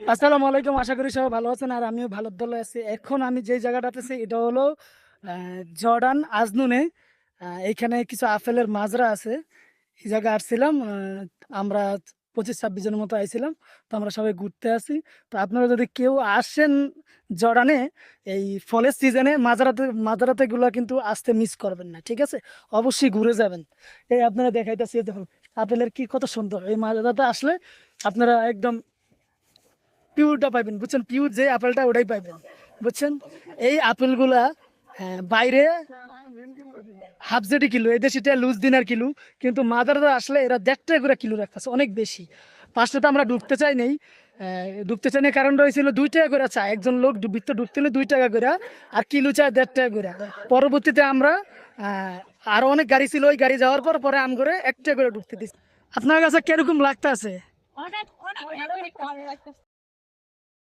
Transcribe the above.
আসসালামু আলাইকুম, আশা করি সবাই ভালো আছেন আর আমিও ভালো দলে আছি। এখন আমি যে জায়গাটাতে আছি, এটা হলো জর্ডান আজনুনে। এইখানে কিছু আপেলের মাজরা আছে। এই জায়গায় আসছিলাম আমরা পঁচিশ, ছাব্বিশ জনের মতো আইছিলাম, তো আমরা সবাই ঘুরতে আসি। তো আপনারা যদি কেউ আসেন জর্ডানে, এই ফলের সিজনে মাজারাতে মাজারাতে গুলো কিন্তু আসতে মিস করবেন না, ঠিক আছে? অবশ্যই ঘুরে যাবেন। এই আপনারা দেখাইতেছি দেখুন, আপেলের কি কত সুন্দর, এই মাজারাতে আসলে আপনারা একদম পিউরটা পাইবেন বুঝছেন? পিউর যে আপেলটা ওটাই পাইবেন বুঝছেন? এই আপেলগুলা হ্যাঁ, বাইরে হাফ জেডি কিলো এই দেশিটা লুজ দিনার কিলো কিন্তু মাদারদা আসলে এরা দেড়টা করে কিলো রাখতেছে অনেক বেশি। পাঁচটা তো আমরা ডুবতে চাই নেই ডুবতে চাই না কারণ রয়েছিল দুই টাকা করে চা একজন লোক ডুব- ভিতরে ডুবতে হলে দুই টাকা করে আর কিলো চা দেড় টাকা করে। পরবর্তীতে আমরা আহ, আরও অনেক গাড়ি ছিল ওই গাড়ি যাওয়ার পর পরে আম করে এক টাকা করে ডুবতে দিচ্ছি আপনার কাছে কীরকম লাগতে আছে